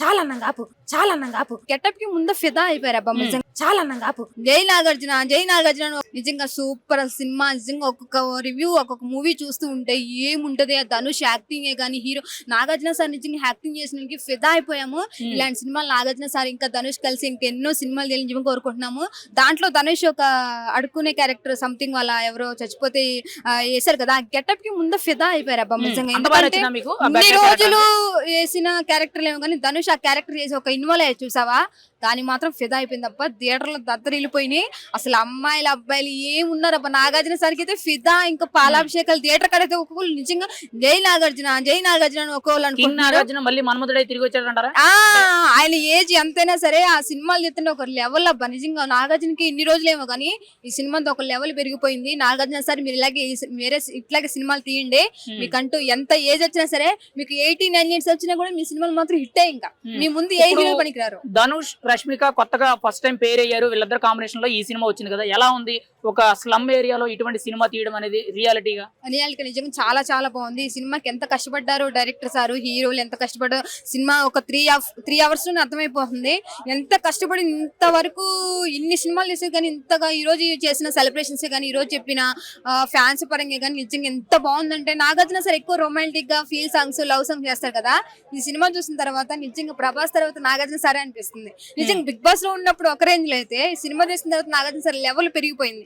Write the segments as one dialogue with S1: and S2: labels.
S1: చాలా అన్నంగా ఆపు చాలా అన్నంగా ఆపు.
S2: గెటప్కి ముందు ఫిదా అయిపోయారు అబ్బా. నిజంగా
S1: చాలా అన్నంగా ఆపు.
S2: జై నాగార్జున జై నాగార్జున నిజంగా సూపర్ సినిమా నిజంగా ఒక్కొక్క రివ్యూ ఒక్కొక్క మూవీ చూస్తూ ఉంటే ఏముంటది? ఆ ధనుష్ యాక్టింగ్ కానీ హీరో నాగార్జున సార్ నిజంగా యాక్టింగ్ చేసిన ఫిదా అయిపోయాము. ఇలాంటి సినిమాలు నాగార్జున సార్ ఇంకా ధనుష్ కలిసి ఇంకా ఎన్నో సినిమాలు తెలియజేయమని కోరుకుంటున్నాము. దాంట్లో ధనుష్ ఒక అడుక్కునే క్యారెక్టర్ సంథింగ్ వాళ్ళ ఎవరో చచ్చిపోతే ఆ, వేశారు కదా. గెటప్కి ముందు ఫిదా అయిపోయారు అబ్బా నిజంగా ఎందుకంటే ఇన్ని రోజులు వేసిన క్యారెక్టర్ ఏమో కానీ ధనుష్ క్యారెక్టర్ చేసి ఒక ఇన్వాల్వ్ అయ్యి చూసావా? దాని మాత్రం ఫిదా అయిపోయింది తప్ప థియేటర్లో దద్దరిల్లిపోయినాయి అసలు అమ్మాయిలు అబ్బాయిలు ఏమున్నారు అబ్బా నాగార్జున సార్కి అయితే ఫిదా. ఇంకా పాలాభిషేకాలు థియేటర్ కడితే ఒక్కొక్కరు నిజంగా జై నాగార్జున జై నాగార్జున అని ఒక్కొక్కరు
S3: కింగ్
S2: అనుకుంటున్నారు.
S3: నాగార్జున మళ్ళీ మన్మధుడై తిరిగి వచ్చాడంటారా?
S2: ఆయన ఏజ్ ఎంతైనా సరే ఆ సినిమాలు చెప్తుంటే ఒక లెవెల్ అబ్బా. నిజంగా నాగార్జునకి ఇన్ని రోజులేమో కానీ ఈ సినిమాతో ఒక లెవెల్ పెరిగిపోయింది. నాగార్జున సార్ మీరు ఇలాగే వేరే ఇట్లాగే సినిమాలు తీయండి. మీకంటూ ఎంత ఏజ్ వచ్చినా సరే మీకు ఎయిటీ నైన్ ఇయర్స్ వచ్చినా కూడా మీ సినిమాలు మాత్రం హిట్ ఇంకా. మీ ముందు ఏ హీరో పనికిరారు?
S3: ధనుష్ రష్మిక కొత్తగా ఫస్ట్ టైం పేరు అయ్యారు. వీళ్ళిద్దరు కాంబినేషన్లో ఈ సినిమా వచ్చింది కదా. ఎలా ఉంది? ఒక స్లమ్ ఏరియాలో ఇటువంటి సినిమా తీయడం అనేది రియాలిటీగా
S2: రియాలిటీ నిజంగా చాలా చాలా బాగుంది. ఈ సినిమాకి ఎంత కష్టపడ్డారు డైరెక్టర్ సార్ హీరోలు ఎంత కష్టపడ్డారు సినిమా ఒక త్రీ త్రీ అవర్స్లోనే అర్థమైపోతుంది. ఎంత కష్టపడి ఇంతవరకు ఇన్ని సినిమాలు చేసే కానీ ఇంతగా ఈ రోజు చేసిన సెలబ్రేషన్స్ కానీ ఈ రోజు చెప్పిన ఫ్యాన్స్ పరంగా కానీ నిజంగా ఎంత బాగుందంటే నాగార్జున సార్ ఎక్కువ రొమాంటిక్గా ఫీల్ సాంగ్స్ లవ్ సాంగ్స్ చేస్తారు కదా. ఈ సినిమా చూసిన తర్వాత నిజంగా ప్రభాస్ తర్వాత నాగార్జున సారే అనిపిస్తుంది. నిజంగా బిగ్ బాస్లో ఉన్నప్పుడు ఒక రేంజ్లో అయితే సినిమా చూసిన తర్వాత నాగార్జున సార్ లెవెల్ పెరిగిపోయింది.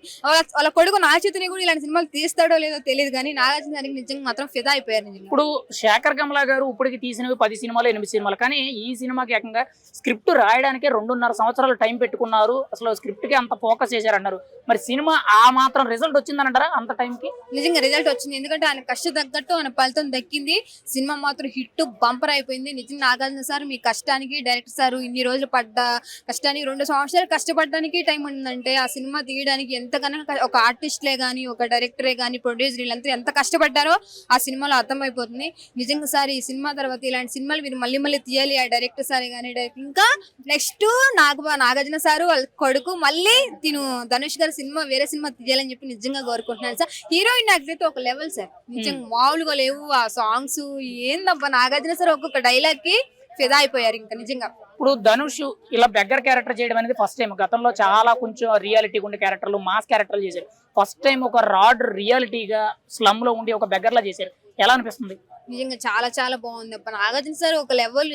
S2: వాళ్ళ కొడుకు నాగచైతన్య కూడా ఇలాంటి సినిమాలు తీస్తాడో లేదో తెలియదు కానీ నాగార్జున గారికి నిజంగా మాత్రం ఫిదా అయిపోయారు
S3: ఇప్పుడు శేఖర్ కమలా గారు ఇప్పటికి తీసినవి పది సినిమాలు ఎనిమిది సినిమాలు. కానీ ఈ సినిమాకి ఏకంగా స్క్రిప్ట్ రాయడానికి రెండున్నర సంవత్సరాలు టైం పెట్టుకున్నారు. అసలు స్క్రిప్ట్కి అంత ఫోకస్ చేశారన్నారు. మరి సినిమా ఆ మాత్రం రిజల్ట్ వచ్చిందనంటారా అంత టైంకి?
S2: నిజంగా రిజల్ట్ వచ్చింది. ఎందుకంటే ఆయన కష్ట తగ్గట్టు ఆయన ఫలితం దక్కింది. సినిమా మాత్రం హిట్ బంపర్ అయిపోయింది. నిజంగా నాగార్జున సార్ మీ కష్టానికి డైరెక్టర్ సార్ ఇన్ని రోజులు పడ్డ కష్టానికి రెండు సంవత్సరాలు కష్టపడడానికి టైం ఉందంటే ఆ సినిమా తీయడానికి ఎంతగానో క- ఒక ఆర్టిస్ట్లే కానీ ఒక డైరెక్టరే కానీ ప్రొడ్యూసర్ వీళ్ళంతా ఎంత కష్టపడ్డారో ఆ సినిమాలో అర్థమైపోతుంది. నిజంగా సార్ ఈ సినిమా తర్వాత ఇలాంటి సినిమాలు మీరు మళ్ళీ మళ్ళీ తీయాలి ఆ డైరెక్టర్ సార్ కానీ డైరెక్టర్ ఇంకా నెక్స్ట్ నాగ నాగార్జున సార్ వాళ్ళ కొడుకు మళ్ళీ తిను ధనుష్ గారి సినిమా వేరే సినిమా తీయాలని చెప్పి నిజంగా కోరుకుంటున్నాను సార్. హీరోయిన్ యాక్టర్ ఒక లెవెల్ సార్. నిజంగా మామూలుగా లేవు ఆ సాంగ్స్. ఏందబ్బా నాగార్జున సార్ ఒక్కొక్క డైలాగ్కి ఫిదా అయిపోయారు ఇంకా నిజంగా.
S3: ఇప్పుడు ధనుష్ ఇలా బెగ్గర్ క్యారెక్టర్ చేయడం అనేది ఫస్ట్ టైం గతంలో చాలా కొంచెం రియాలిటీ ఉండే క్యారెక్టర్లు మాస్ క్యారెక్టర్లు చేశారు. ఫస్ట్ టైం ఒక రాడ్ రియాలిటీగా స్లమ్లో ఉండి ఒక బెగ్గర్ లా చేశారు. ఎలా అనిపిస్తుంది?
S2: నిజంగా చాలా చాలా బాగుంది. నాగార్జున సార్ ఒక లెవెల్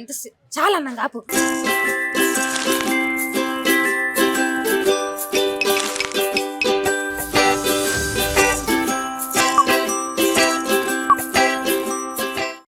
S2: ఎంత
S1: చాలా అన్నంగా ఆపు